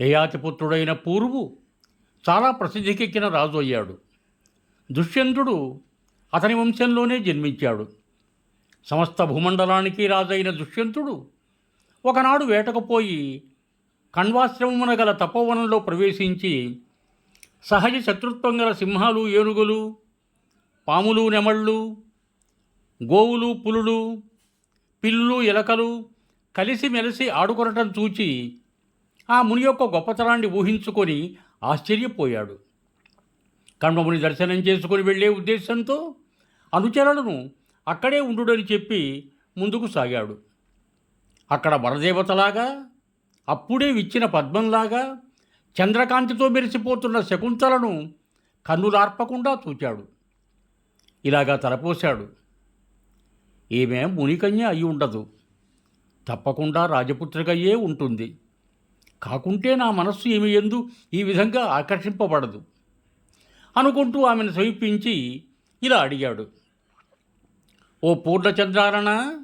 యయాతిపుత్రుడైన పూర్వు చాలా ప్రసిద్ధికెక్కిన రాజు అయ్యాడు. దుష్యంతుడు అతని వంశంలోనే జన్మించాడు. సమస్త భూమండలానికి రాజైన దుష్యంతుడు ఒకనాడు వేటకపోయి కణ్వాశ్రమమున గల తపోవనంలో ప్రవేశించి సహజ శత్రుత్వం గల సింహాలు ఏనుగులు పాములు నెమళ్ళు గోవులు పులులు పిల్లులు ఎలకలు కలిసిమెలిసి ఆడుకొనటం చూచి ఆ ముని యొక్క గొప్పతనాన్ని ఊహించుకొని ఆశ్చర్యపోయాడు. కణ్వముని దర్శనం చేసుకుని వెళ్ళే ఉద్దేశంతో అనుచరులను అక్కడే ఉండుడని చెప్పి ముందుకు సాగాడు. అక్కడ వరదేవతలాగా అప్పుడే విచ్చిన పద్మంలాగా చంద్రకాంతితో మెరిసిపోతున్న శకుంతలను కన్నులార్పకుండా చూచాడు. ఇలాగా తలపోశాడు. ఈమె మునికన్య అయి ఉండదు. తప్పకుండా రాజపుత్రికయే ఉంటుంది. కాకుంటే నా మనస్సు ఈమె ఎందు ఈ విధంగా ఆకర్షింపబడదు. అనుకుంటూ ఆమెను సమీపించి ఇలా అడిగాడు. ఓ పూర్ణచంద్రారణ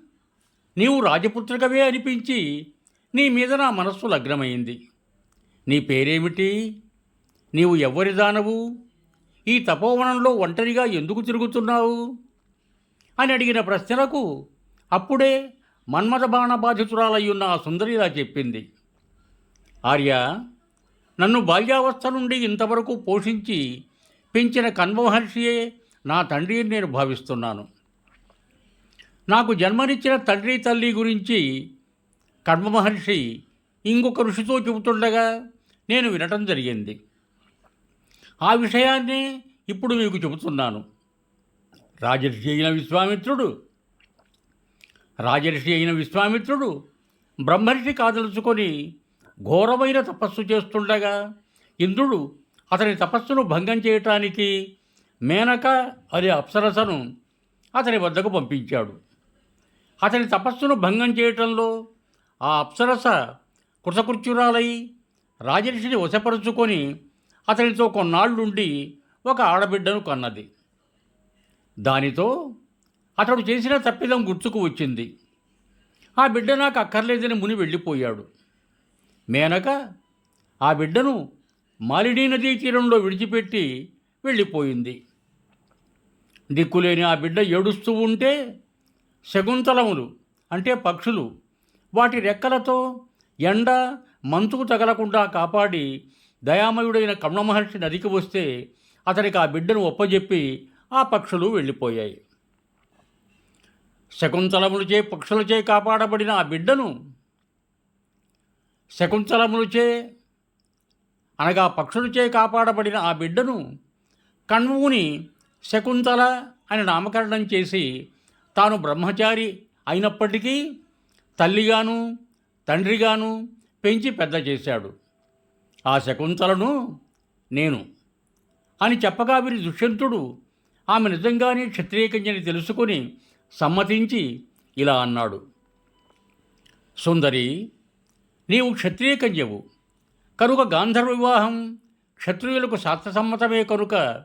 నీవు రాజపుత్రికవే అనిపించి నీ మీద నా మనస్సు లగ్నమైంది. నీ పేరేమిటి? నీవు ఎవరి దానవు? ఈ తపోవనంలో ఒంటరిగా ఎందుకు తిరుగుతున్నావు? అని అడిగిన ప్రశ్నలకు అప్పుడే మన్మథ బాణ బాధితురాలయ్యున్న ఆ సుందరి ఇలా చెప్పింది. ఆర్య నన్ను బాల్యావస్థ నుండి ఇంతవరకు పోషించి పెంచిన కన్మహర్షియే నా తండ్రి అని నేను భావిస్తున్నాను. నాకు జన్మనిచ్చిన తండ్రి తల్లి గురించి కర్మ మహర్షి ఇంకొక ఋషితో చెబుతుండగా నేను వినటం జరిగింది. ఆ విషయాన్ని ఇప్పుడు మీకు చెబుతున్నాను. రాజర్షి అయిన విశ్వామిత్రుడు రాజర్షి అయిన విశ్వామిత్రుడు బ్రహ్మర్షి కాదలుచుకొని ఘోరమైన తపస్సు చేస్తుండగా ఇంద్రుడు అతని తపస్సును భంగం చేయటానికి మేనక అనే అప్సరసను అతని వద్దకు పంపించాడు. అతని తపస్సును భంగం చేయటంలో ఆ అప్సరస కృతకృత్యురాలై రాజర్షిని వశపరుచుకొని అతనితో కొన్నాళ్ళుండి ఒక ఆడబిడ్డను కన్నది. దానితో అతడు చేసిన తప్పిదం గుర్తుకు వచ్చింది. ఆ బిడ్డ నాకు అక్కర్లేదని ముని వెళ్ళిపోయాడు. మేనక ఆ బిడ్డను మాలిడీ నదీ తీరంలో విడిచిపెట్టి వెళ్ళిపోయింది. దిక్కులేని ఆ బిడ్డ ఏడుస్తూ ఉంటే శకుంతలములు అంటే పక్షులు వాటి రెక్కలతో ఎండ మంచుకు తగలకుండా కాపాడి దయామయుడైన కమల మహర్షి నదికి వస్తే అతనికి ఆ బిడ్డను ఒప్పజెప్పి ఆ పక్షులు వెళ్ళిపోయాయి. శకుంతలములచే పక్షులచే కాపాడబడిన ఆ బిడ్డను శకుంతలములచే అనగా పక్షులచే కాపాడబడిన ఆ బిడ్డను కణ్వుని శకుంతల అని నామకరణం చేసి తాను బ్రహ్మచారి అయినప్పటికీ తల్లిగాను తండ్రిగాను పెంచి పెద్ద చేశాడు. ఆ శకుంతలను నేను అని చెప్పగా వీరి దుష్యంతుడు ఆమె నిజంగానే క్షత్రియకన్యని తెలుసుకొని సమ్మతించి ఇలా అన్నాడు. సుందరి నీవు క్షత్రియ కన్యవు కనుక గాంధర్వ వివాహం క్షత్రియులకు శాస్త్రసమ్మతమే కనుక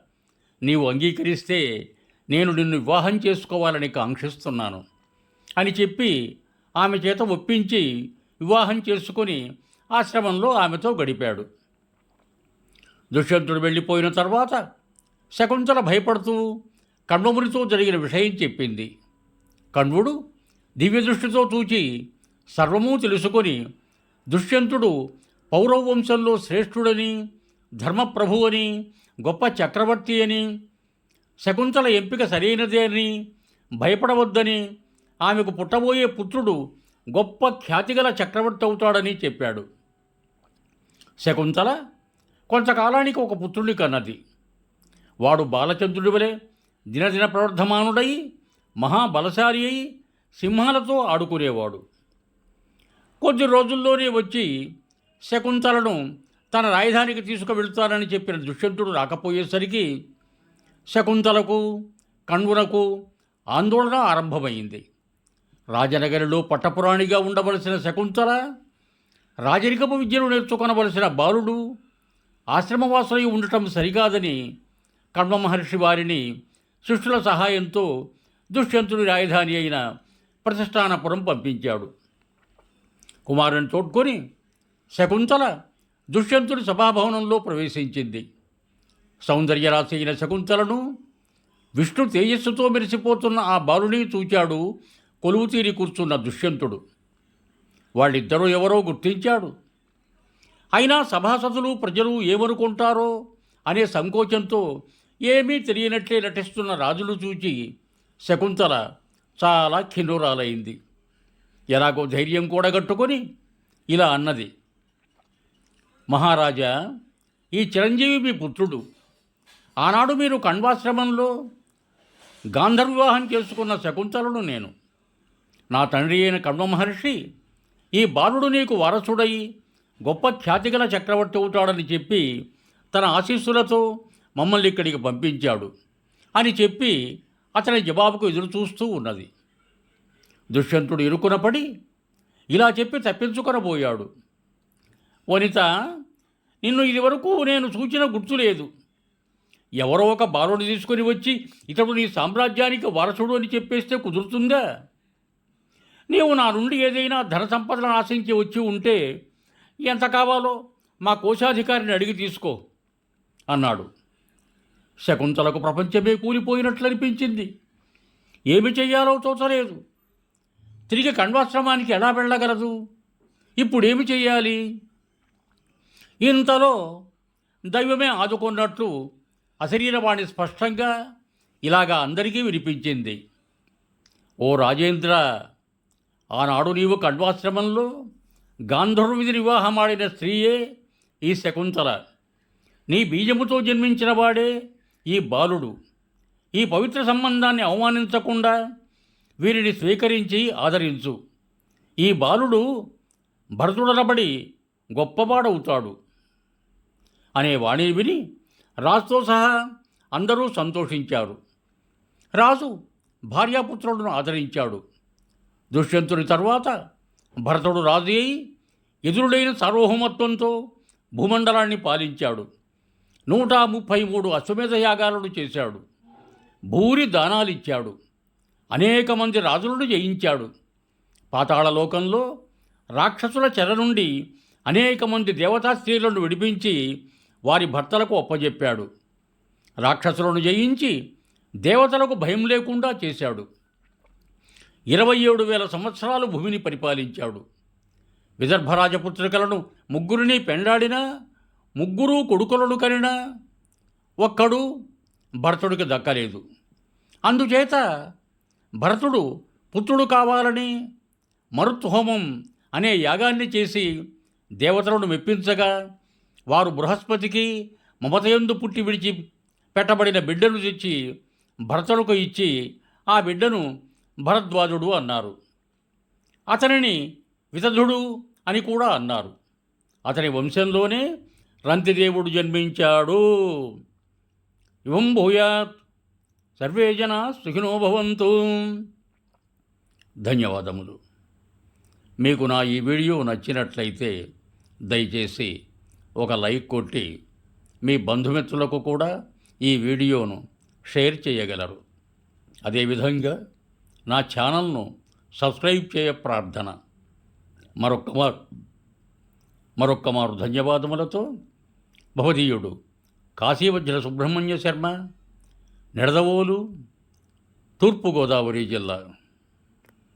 నీవు అంగీకరిస్తే నేను నిన్ను వివాహం చేసుకోవాలని కాంక్షిస్తున్నాను. అని చెప్పి ఆమె చేత ఒప్పించి వివాహం చేసుకొని ఆశ్రమంలో ఆమెతో గడిపాడు. దుష్యంతుడు వెళ్ళిపోయిన తర్వాత శకుంతల భయపడుతూ కణ్వమునితో జరిగిన విషయం చెప్పింది. కణ్వుడు దివ్యదృష్టితో చూచి సర్వము తెలుసుకొని దుష్యంతుడు పౌరవ వంశంలో శ్రేష్ఠుడని ధర్మప్రభు అని గొప్ప చక్రవర్తి అని శకుంతల ఎంపిక సరైనదే అని భయపడవద్దని ఆమెకు పుట్టబోయే పుత్రుడు గొప్ప ఖ్యాతిగల చక్రవర్తి అవుతాడని చెప్పాడు. శకుంతల కొంతకాలానికి ఒక పుత్రుడి కన్నది. వాడు బాలచంద్రుడి వలె దినదిన ప్రవర్ధమానుడై మహాబలశాలి అయి సింహాలతో ఆడుకునేవాడు. కొద్ది రోజుల్లోనే వచ్చి శకుంతలను తన రాజధానికి తీసుకువెళ్తానని చెప్పిన దుష్యంతుడు రాకపోయేసరికి శకుంతలకు కణ్వునకు ఆందోళన ఆరంభమైంది. రాజనగరిలో పట్టపురాణిగా ఉండవలసిన శకుంతల రాజరికపు విద్యను నేర్చుకొనవలసిన బాలుడు ఆశ్రమవాసులై ఉండటం సరికాదని కణ్వ మహర్షి వారిని శిష్యుల సహాయంతో దుష్యంతుడి రాజధాని అయిన ప్రతిష్టానపురం పంపించాడు. కుమారుని తోడ్కొని శకుంతల దుష్యంతుడి సభాభవనంలో ప్రవేశించింది. సౌందర్యరాశి అయిన శకుంతలను విష్ణు తేజస్సుతో మెరిసిపోతున్న ఆ బాలుని చూచాడు కొలువు తీరి కూర్చున్న దుష్యంతుడు. వాళ్ళిద్దరూ ఎవరో గుర్తించాడు. అయినా సభాసదులు ప్రజలు ఏమనుకుంటారో అనే సంకోచంతో ఏమీ తెలియనట్లే నటిస్తున్న రాజులు చూచి శకుంతల చాలా ఖిన్నురాలైంది ఎలాగో ధైర్యం కూడగట్టుకొని ఇలా అన్నది. మహారాజా ఈ చిరంజీవి మీ పుత్రుడు. ఆనాడు మీరు కణ్వాశ్రమంలో గాంధర్వివాహం చేసుకున్న శకుంతలను నేను. నా తండ్రి అయిన కణ్వ మహర్షి ఈ బాలుడు నీకు వారసుడై గొప్ప ఖ్యాతిగల చక్రవర్తి అవుతాడని చెప్పి తన ఆశీస్సులతో మమ్మల్ని ఇక్కడికి పంపించాడు అని చెప్పి అతని జవాబుకు ఎదురు చూస్తూ ఉన్నది. దుష్యంతుడు ఇరుకునపడి ఇలా చెప్పి తప్పించుకొనబోయాడు. వనిత నిన్ను ఇదివరకు నేను సూచన గుర్తులేదు ఎవరో ఒక బాలుని తీసుకొని వచ్చి ఇతడు నీ సామ్రాజ్యానికి వారసుడు అని చెప్పేస్తే కుదురుతుందా? నీవు నా నుండి ఏదైనా ధన సంపదలను ఆశించి వచ్చి ఉంటే ఎంత కావాలో మా కోశాధికారిని అడిగి తీసుకో అన్నాడు. శకుంతలకు ప్రపంచమే కూలిపోయినట్లు అనిపించింది ఏమి చెయ్యాలో తోచలేదు. తిరిగి కణ్వాశ్రమానికి ఎలా వెళ్ళగలదు? ఇప్పుడేమి చేయాలి ఇంతలో దైవమే ఆదుకున్నట్లు అశరీరవాణి స్పష్టంగా ఇలాగా అందరికీ వినిపించింది. ఓ రాజేంద్ర ఆనాడు నీవు కణ్వాశ్రమంలో గాంధర్విధి వివాహమాడిన స్త్రీయే ఈ శకుంతల. నీ బీజముతో జన్మించిన వాడే ఈ బాలుడు. ఈ పవిత్ర సంబంధాన్ని అవమానించకుండా వీరిని స్వీకరించి ఆదరించు. ఈ బాలుడు భరతుడనబడి గొప్పవాడవుతాడు. అనే వాణిని విని రాజుతో సహా అందరూ సంతోషించారు. రాజు భార్యాపుత్రులను ఆదరించాడు. దుష్యంతుని తర్వాత భరతుడు రాజు అయి ఎదురుడైన సార్వభౌమత్వంతో భూమండలాన్ని పాలించాడు. నూట ముప్పై మూడు అశ్వమేధ యాగాలను చేశాడు. భూరి దానాలిచ్చాడు. అనేక మంది రాజులను జయించాడు. పాతాళలోకంలో రాక్షసుల చెర నుండి అనేక మంది దేవతా స్త్రీలను విడిపించి వారి భర్తలకు ఒప్పజెప్పాడు. రాక్షసులను జయించి దేవతలకు భయం లేకుండా చేశాడు. ఇరవై ఏడు వేల సంవత్సరాలు భూమిని పరిపాలించాడు. విదర్భరాజపుత్రికలను ముగ్గురిని పెండాడినా ముగ్గురు కొడుకులను కనినా ఒక్కడు భరతుడికి దక్కలేదు. అందుచేత భరతుడు పుత్రుడు కావాలని మరుత్హోమం అనే యాగాన్ని చేసి దేవతలను మెప్పించగా వారు బృహస్పతికి మమతయందు పుట్టి విడిచి పెట్టబడిన బిడ్డను తెచ్చి భరతులకు ఇచ్చి ఆ బిడ్డను భరద్వాజుడు అన్నారు. అతనిని వితధుడు అని కూడా అన్నారు. అతని వంశంలోనే రంతిదేవుడు జన్మించాడు. ఇవం భూయాత్. సర్వే జన సుఖినో భవంతు. ధన్యవాదములు. మీకు నా ఈ వీడియో నచ్చినట్లయితే దయచేసి ఒక లైక్ కొట్టి మీ బంధుమిత్రులకు కూడా ఈ వీడియోను షేర్ చేయగలరు. అదేవిధంగా నా ఛానల్ను సబ్స్క్రైబ్ చేయ ప్రార్థన. మరొక్క మారు మరొక్క మారు ధన్యవాదములతో భవదీయుడు కాశీవజ్ర సుబ్రహ్మణ్య శర్మ. నిడదవోలు తూర్పుగోదావరి జిల్లా